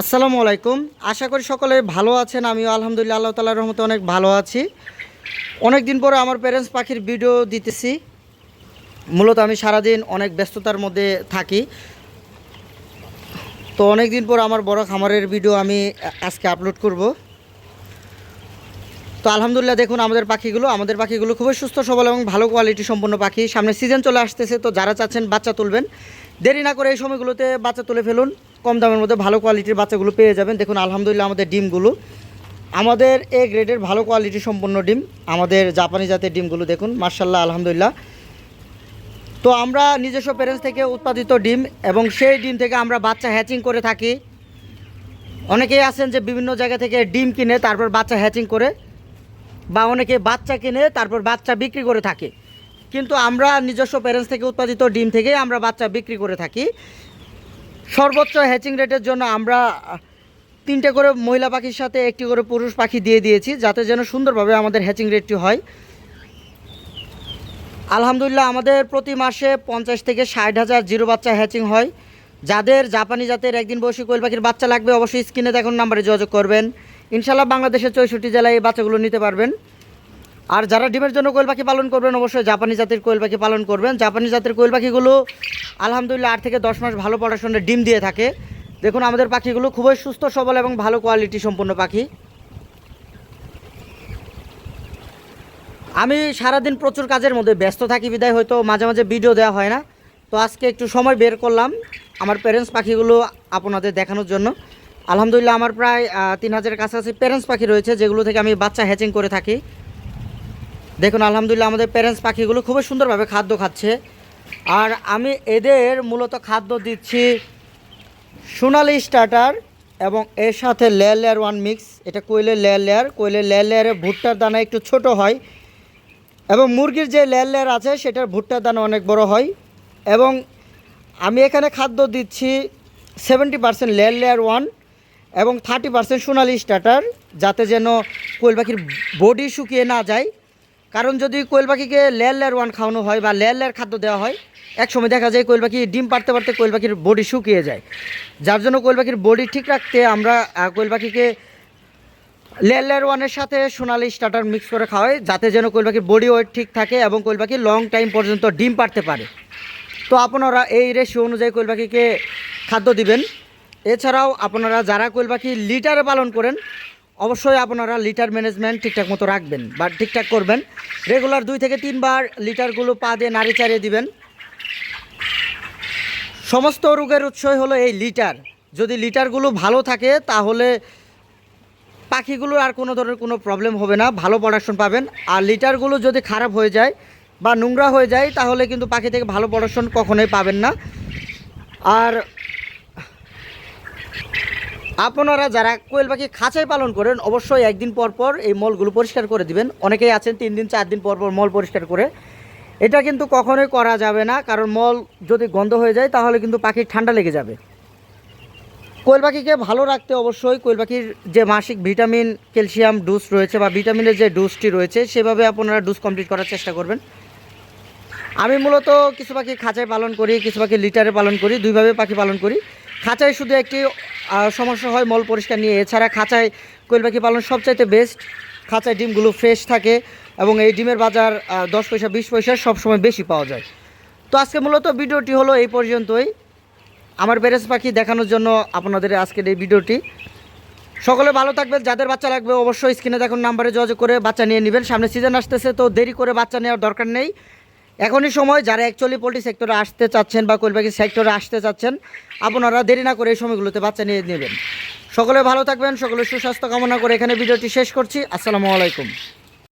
আসসালামু আলাইকুম। আশা করি সকলে ভালো আছেন। আমিও আলহামদুলিল্লাহ আল্লাহ তালার রহমতে অনেক ভালো আছি। অনেক দিন পরে আমার প্যারেন্টস পাখির ভিডিও দিতেছি। মূলত আমি সারাদিন অনেক ব্যস্ততার মধ্যে থাকি। তো অনেক দিন পর আমার বড় খামারের ভিডিও আমি আজকে আপলোড করব। তো আলহামদুলিল্লাহ দেখুন, আমাদের পাখিগুলো আমাদের পাখিগুলো খুবই সুস্থ, সবল এবং ভালো কোয়ালিটি সম্পন্ন পাখি। সামনে সিজন চলে আসতেছে, তো যারা চাচ্ছেন বাচ্চা তুলবেন, দেরি না করে এই সময়গুলোতে বাচ্চা তুলে ফেলুন। কম দামের মধ্যে ভালো কোয়ালিটির বাচ্চাগুলো পেয়ে যাবেন। দেখুন, আলহামদুলিল্লাহ আমাদের ডিমগুলো, আমাদের এ গ্রেডের ভালো কোয়ালিটি সম্পন্ন ডিম, আমাদের জাপানি জাতের ডিমগুলো দেখুন মার্শাল্লাহ আলহামদুলিল্লাহ। তো আমরা নিজস্ব প্যারেন্টস থেকে উৎপাদিত ডিম এবং সেই ডিম থেকে আমরা বাচ্চা হ্যাচিং করে থাকি। অনেকেই আছেন যে বিভিন্ন জায়গা থেকে ডিম কিনে তারপর বাচ্চা হ্যাচিং করে, বা অনেকে বাচ্চা কিনে তারপর বাচ্চা বিক্রি করে থাকে। কিন্তু আমরা নিজস্ব প্যারেন্টস থেকে উৎপাদিত ডিম থেকেই আমরা বাচ্চা বিক্রি করে থাকি। সর্বোচ্চ হ্যাচিং রেটের জন্য আমরা তিনটে করে মহিলা পাখির সাথে একটি করে পুরুষ পাখি দিয়ে দিয়েছি, যাতে যেন সুন্দরভাবে আমাদের হ্যাচিং রেটটি হয়। আলহামদুলিল্লাহ, আমাদের প্রতি মাসে পঞ্চাশ থেকে ষাট হাজার জিরো বাচ্চা হ্যাচিং হয়। যাদের জাপানি জাতের একদিন বয়সী কোয়েল পাখির বাচ্চা লাগবে, অবশ্যই স্ক্রিনে দেখুন নাম্বারে যোগাযোগ করবেন। ইনশাল্লাহ বাংলাদেশের চৌষট্টি জেলায় এই বাচ্চাগুলো নিতে পারবেন। আর যারা ডিমের জন্য কোয়েল পাখি পালন করবেন, অবশ্যই জাপানি জাতের কোয়েল পাখি পালন করবেন। জাপানি জাতের কোয়েল পাখিগুলো আলহামদুলিল্লাহ আট থেকে দশ মাস ভালো পড়াশোনার ডিম দিয়ে থাকে। দেখুন, আমাদের পাখিগুলো খুবই সুস্থ, সবল এবং ভালো কোয়ালিটি সম্পন্ন পাখি। আমি সারাদিন প্রচুর কাজের মধ্যে ব্যস্ত থাকি, বিদায় হয়তো মাঝে মাঝে ভিডিও দেওয়া হয় না। তো আজকে একটু সময় বের করলাম আমার প্যারেন্টস পাখিগুলো আপনাদের দেখানোর জন্য। আলহামদুলিল্লাহ আমার প্রায় তিন হাজারের কাছাকাছি প্যারেন্টস পাখি রয়েছে, যেগুলো থেকে আমি বাচ্চা হ্যাচিং করে থাকি। দেখুন, আলহামদুলিল্লাহ আমাদের প্যারেন্টস পাখিগুলো খুবই সুন্দরভাবে খাদ্য খাচ্ছে। আর আমি এদের মূলত খাদ্য দিচ্ছি সোনালি স্টার্টার এবং এর সাথে লেয়ার লেয়ার ওয়ান মিক্স। এটা কোয়েলের লেয়ার লেয়ার কোয়েলের লেয়ার লেয়ারে ভুট্টার দানা একটু ছোট হয়। এবং মুরগির যে লেয়ার লেয়ার আছে, সেটার ভুট্টার দানা অনেক বড় হয়। এবং আমি এখানে খাদ্য দিচ্ছি seventy percent layer layer one এবং থার্টি পার্সেন্ট সোনালি স্টার্টার, যাতে যেন কোয়েল পাখির বডি শুকিয়ে না যায়। কারণ যদি কোয়েল পাখিকে লেয়ার লেয়ার ওয়ান খাওয়ানো হয় বা লেয়ার লেয়ার খাদ্য দেওয়া হয় এক সময় দেখা যায় কোয়েল পাখি ডিম পারতে পারতে কোয়েল পাখির বডি শুকিয়ে যায়। যার জন্য কোয়েল পাখির বডি ঠিক রাখতে আমরা কোয়েল পাখিকে লেয়ার লেয়ার ওয়ানের সাথে সোনালি স্টার্টার মিক্স করে খাওয়াই, যাতে যেন কোয়েল পাখির বডি ওয়েট ঠিক থাকে এবং কোয়েল পাখি লং টাইম পর্যন্ত ডিম পারতে পারে। তো আপনারা এই রেশিও অনুযায়ী কোয়েল পাখিকে খাদ্য দিবেন। এছাড়াও আপনারা যারা কোয়েল পাখি লিটারে পালন করেন অবশ্যই আপনারা লিটার ম্যানেজমেন্ট ঠিকঠাক মতো রাখবেন বা ঠিকঠাক করবেন। রেগুলার দুই থেকে তিনবার লিটারগুলো পা দিয়ে নাড়ি চাড়িয়ে দিবেন। সমস্ত রোগের উৎসই হলো এই লিটার যদি লিটারগুলো ভালো থাকে, তাহলে পাখিগুলোর আর কোনো ধরনের কোনো প্রবলেম হবে না, ভালো প্রোডাকশন পাবেন। আর লিটারগুলো যদি খারাপ হয়ে যায় বা নোংরা হয়ে যায়, তাহলে কিন্তু পাখি থেকে ভালো প্রোডাকশন কখনোই পাবেন না। আর আপনারা যারা কোয়েল পাখি খাঁচায় পালন করেন, অবশ্যই একদিন পর পর এই মলগুলো পরিষ্কার করে দিবেন। অনেকেই আছেন তিন দিন, চার দিন পর পর মল পরিষ্কার করে। এটা কিন্তু কখনোই করা যাবে না, কারণ মল যদি গন্ধ হয়ে যায়, তাহলে কিন্তু পাখির ঠান্ডা লেগে যাবে। কোয়েল পাখিকে ভালো রাখতে অবশ্যই কোয়েল পাখির যে মাসিক ভিটামিন, ক্যালসিয়াম ডোজ রয়েছে বা ভিটামিনের যে ডোজটি রয়েছে, সেভাবে আপনারা ডোজ কমপ্লিট করার চেষ্টা করবেন। আমি মূলত কিছু পাখি খাঁচায় পালন করি, কিছু পাখি লিটারে পালন করি, দুইভাবে পাখি পালন করি। খাঁচায় শুধু একটি সমস্যা হয় মল পরিষ্কার নিয়ে। এছাড়া খাঁচায় কোয়েল পাখি পালন সবচাইতে বেস্ট খাঁচায় ডিমগুলো ফ্রেশ থাকে এবং এই ডিমের বাজার দশ পয়সা, বিশ পয়সা সবসময় বেশি পাওয়া যায়। তো আজকে মূলত ভিডিওটি হলো এই পর্যন্তই। আমার বেরেস পাখি দেখানোর জন্য আপনাদের আজকের এই ভিডিওটি। সকলে ভালো থাকবেন, যাদের বাচ্চা লাগবে অবশ্যই স্ক্রিনে দেখুন নাম্বারে যোগাযোগ করে বাচ্চা নিয়ে নেবেন। সামনে সিজন আসতেছে, তো দেরি করে বাচ্চা নেওয়ার দরকার নেই। এখনই সময়, যারা অ্যাকচুয়ালি পোলট্রি সেক্টরে আসতে চাচ্ছেন বা কোলবাকি সেক্টরে আসতে চাচ্ছেন, আপনারা দেরি না করে এই সময়গুলোতে বাচ্চা নিয়ে নেবেন। সকলে ভালো থাকবেন, সকলে সুস্বাস্থ্য কামনা করে এখানে ভিডিওটি শেষ করছি। আসসালামু আলাইকুম।